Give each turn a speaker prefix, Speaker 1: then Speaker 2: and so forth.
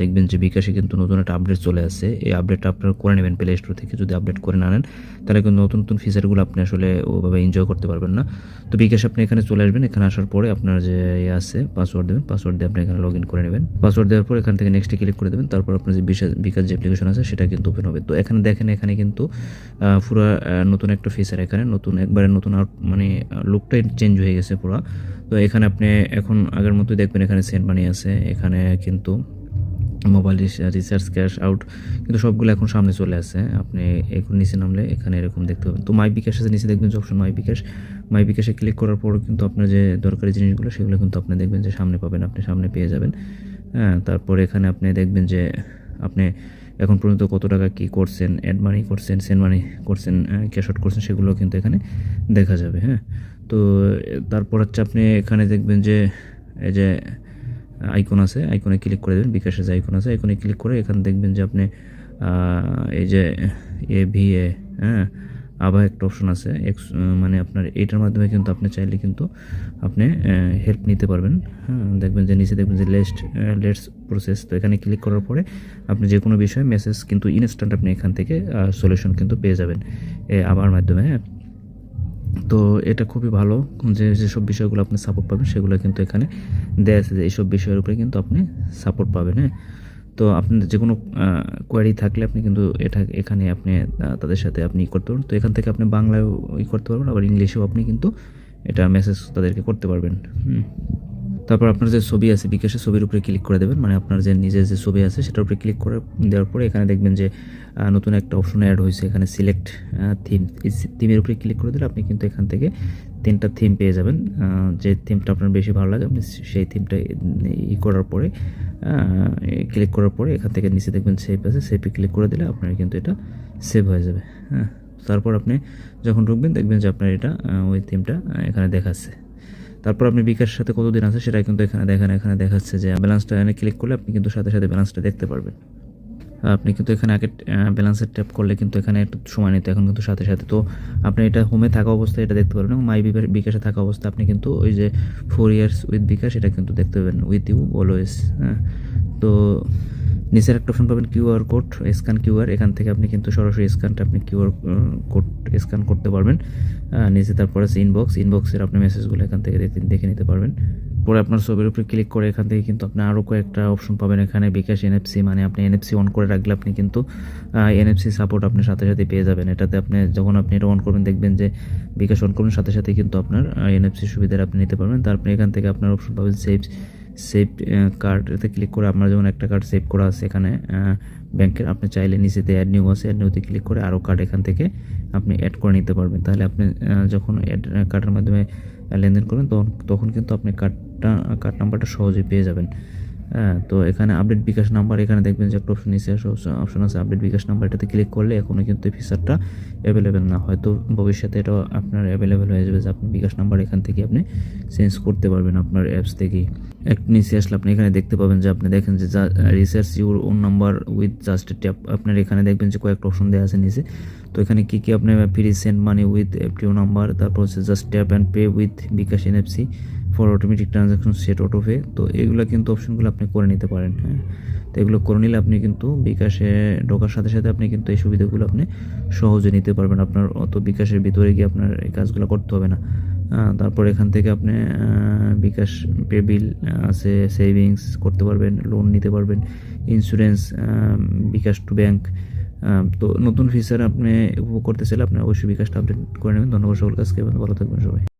Speaker 1: দেখবেন যে বিকাশে কিন্তু নতুন একটা আপডেট চলে আসে এই আপডেটটা আপনারা করে নেবেন প্লে স্টোর থেকে। যদি আপডেট করে না নেন, তাহলে কিন্তু নতুন নতুন ফিচারগুলো আপনি আসলে ওভাবে এনজয় করতে পারবেন না। তো বিকাশ আপনি এখানে চলে আসবেন। এখানে আসার পরে আপনার যে ইয়ে আছে পাসওয়ার্ড দেবেন। পাসওয়ার্ড দিয়ে আপনি এখানে লগ ইন করে নেবেন। পাসওয়ার্ড দেওয়ার পর এখান থেকে নেক্সটে ক্লিক করে দেবেন। তারপর আপনার যে বিকাশ যে অ্যাপ্লিকেশন আছে, সেটা কিন্তু ওপেন হবে। তো এখানে দেখেন, এখানে কিন্তু পুরো নতুন একটা ফিচার এখানে। নতুন, একবারে নতুন আর মানে লুকটাই চেঞ্জ হয়ে গেছে পুরো। তো এখানে আপনি এখন আগের মতোই দেখবেন, এখানে সেন্ট মানি আছে। এখানে কিন্তু মোবাইল রিচার্জ ক্যাশ আউট কিন্তু সবগুলো এখন সামনে চলে আসে আপনি এখন নিচে নামলে এখানে এরকম দেখতে পাবেন। তো মাই বিকাশ আছে, নিচে দেখবেন যে অপশন মাই বিকাশ মাই বিকাশে ক্লিক করার পর কিন্তু আপনার যে দরকারি জিনিসগুলো, সেগুলো কিন্তু আপনি দেখবেন যে সামনে পাবেন, আপনি সামনে পেয়ে যাবেন। হ্যাঁ তারপর এখানে আপনি দেখবেন যে আপনি এখন পর্যন্ত কত টাকা কী করছেন অ্যাড মানি করছেন সেন্ড মানি করছেন ক্যাশ আউট করছেন, সেগুলো কিন্তু এখানে দেখা যাবে হ্যাঁ। তো, তারপর হচ্ছে আপনি এখানে দেখবেন যে, এই যে আইকন আছে আইকনে ক্লিক করে দেবেন, বিকাশের যে আইকন আছে আইকনে ক্লিক করে এখানে দেখবেন যে আপনি এই যে এ ভি এ হ্যাঁ আবার একটা অপশন আছে এক্স মানে আপনার এটার মাধ্যমে কিন্তু আপনি চাইলে কিন্তু আপনি হেল্প নিতে পারবেন হ্যাঁ দেখবেন যে নিচে দেখবেন যে লেস্ট লেটস প্রসেস তো এখানে ক্লিক করার পরে আপনি যে কোনো বিষয়ে মেসেজ কিন্তু ইনস্ট্যান্ট আপনি এখান থেকে সলিউশন কিন্তু পেয়ে যাবেন, এ আবার মাধ্যমে হ্যাঁ। তো এটা খুবই ভালো, যে যেসব বিষয়গুলো আপনি সাপোর্ট পাবেন, সেগুলো কিন্তু এখানে দেওয়া আছে যে এইসব বিষয়ের উপরে কিন্তু আপনি সাপোর্ট পাবেন হ্যাঁ তো আপনাদের যে কোনো কোয়ারি থাকলে আপনি কিন্তু এটা, এখানে আপনি তাদের সাথে আপনি করতে পারবেন তো এখান থেকে আপনি বাংলায় ই করতে পারবেন, আবার ইংলিশেও আপনি কিন্তু এটা মেসেজ তাদেরকে করতে পারবেন, হুম। তারপর আপনার যে ছবি আছে বিকাশের ছবির উপরে ক্লিক করে দেবেন মানে আপনার যে নিজের যে ছবি আছে সেটার উপরে ক্লিক করে দেওয়ার পরে এখানে দেখবেন যে নতুন একটা অপশন অ্যাড হয়েছে, এখানে সিলেক্ট থিম এই থিমের উপরে ক্লিক করে দিলে আপনি কিন্তু এখান থেকে তিনটা থিম পেয়ে যাবেন। যে থিমটা আপনার বেশি ভালো লাগে, আপনি সেই থিমটা ই করার পরে ক্লিক করার পরে এখান থেকে নিচে দেখবেন সেভ আছে সেভে ক্লিক করে দিলে আপনার কিন্তু এটা সেভ হয়ে যাবে। হ্যাঁ তারপর আপনি যখন ঢুকবেন দেখবেন যে আপনার এটা ওই থিমটা এখানে দেখাচ্ছে। তারপর আপনি বিকাশের সাথে কতদিন আছে সেটা কিন্তু এখানে দেখেন, এখানে দেখাচ্ছে যে ব্যালেন্সটা এখানে ক্লিক করলে আপনি কিন্তু সাথে সাথে ব্যালেন্সটা দেখতে পারবেন। আপনি কিন্তু এখানে আগে ব্যালেন্সের ট্যাপ করলে কিন্তু এখানে একটু সময় নিতে, এখন কিন্তু সাথে সাথে। তো আপনি এটা হোমে থাকা অবস্থায় এটা দেখতে পারবেন এবং মাই বিকাশে থাকা অবস্থায় আপনি কিন্তু ওই যে ফোর ইয়ার্স উইথ বিকাশ এটা কিন্তু দেখতে পাবেন উইথ ইউ অলওয়েজ হ্যাঁ। তো নিচের একটা অপশন পাবেন কিউআর কোড স্ক্যান কিউআর এখান থেকে আপনি কিন্তু সরাসরি স্ক্যানটা আপনি কিউআর কোড স্ক্যান করতে পারবেন। নিচে তারপর আছে ইনবক্স ইনবক্সের আপনি মেসেজগুলো এখান থেকে দেখে নিতে পারবেন। পরে আপনার ছবির উপরে ক্লিক করে এখান থেকে কিন্তু আপনি আরও কয়েকটা অপশন পাবেন এখানে বিকাশ এনএফসি মানে আপনি এনএফসি অন করে রাখলে আপনি কিন্তু এনএফসি সাপোর্ট আপনি সাথে সাথে পেয়ে যাবেন। এটাতে আপনি যখন আপনি এটা অন করবেন, দেখবেন যে বিকাশ অন করবেন সাথে সাথে কিন্তু আপনার এনএফসি সুবিধার আপনি নিতে পারবেন। তারপরে এখান থেকে আপনার অপশন পাবেন সেভ সেভ কার্ড এতে ক্লিক করে আপনার যেমন একটা কার্ড সেভ করা আছে এখানে ব্যাংকের আপনি চাইলে নিচেতে অ্যাড নিউ আছে অ্যাড নিউতে ক্লিক করে আরও কার্ড এখান থেকে আপনি অ্যাড করে নিতে পারবেন। তাহলে আপনি যখন অ্যাড কার্ডের মাধ্যমে লেনদেন করবেন, তখন তখন কিন্তু আপনি কার্ডটা কার্ড নাম্বারটা সহজেই পেয়ে যাবেন। হ্যাঁ তো এখানে আপডেট বিকাশ নাম্বার এখানে দেখবেন যে একটা অপশন নিচে অপশন আছে আপডেট বিকাশ নাম্বার এটাতে ক্লিক করলে এখনও কিন্তু এই ফিচারটা অ্যাভেলেবেল না। হয়তো ভবিষ্যতে এটা আপনার অ্যাভেলেবেল হয়ে যাবে যে আপনি বিকাশ নাম্বার এখান থেকে আপনি চেঞ্জ করতে পারবেন আপনার অ্যাপস থেকেই। এক নিচে আসলে আপনি এখানে দেখতে পাবেন যে আপনি দেখেন যে research your own number with just tap আপনার এখানে দেখবেন যে কয়েকটা অপশন দেওয়া আছে নিচে। তো এখানে কী কী আপনি free send money with FTO number তারপর হচ্ছে just tap and pay with bKash NFC for automatic transaction set auto pay তো এগুলো কিন্তু অপশনগুলো আপনি করে নিতে পারেন হ্যাঁ? তো এগুলো করে নিলে আপনি কিন্তু বিকাশে ঢোকার সাথে সাথে আপনি কিন্তু এই সুবিধাগুলো আপনি সহজে নিতে পারবেন। আপনার অত বিকাশের ভিতরে গিয়ে আপনার এই কাজগুলো করতে হবে না। তারপর এখান থেকে আপনি বিকাশ পে বিল আছে সেভিংস করতে পারবেন লোন নিতে পারবেন ইন্স্যুরেন্স বিকাশ টু ব্যাংক তো নতুন ফিচার আপনি উপভোগ করতে চাইলে আপনি অবশ্যই বিকাশটা আপডেট করে নেবেন। ধন্যবাদ সকল কাজকে ভালো থাকবেন সবাই।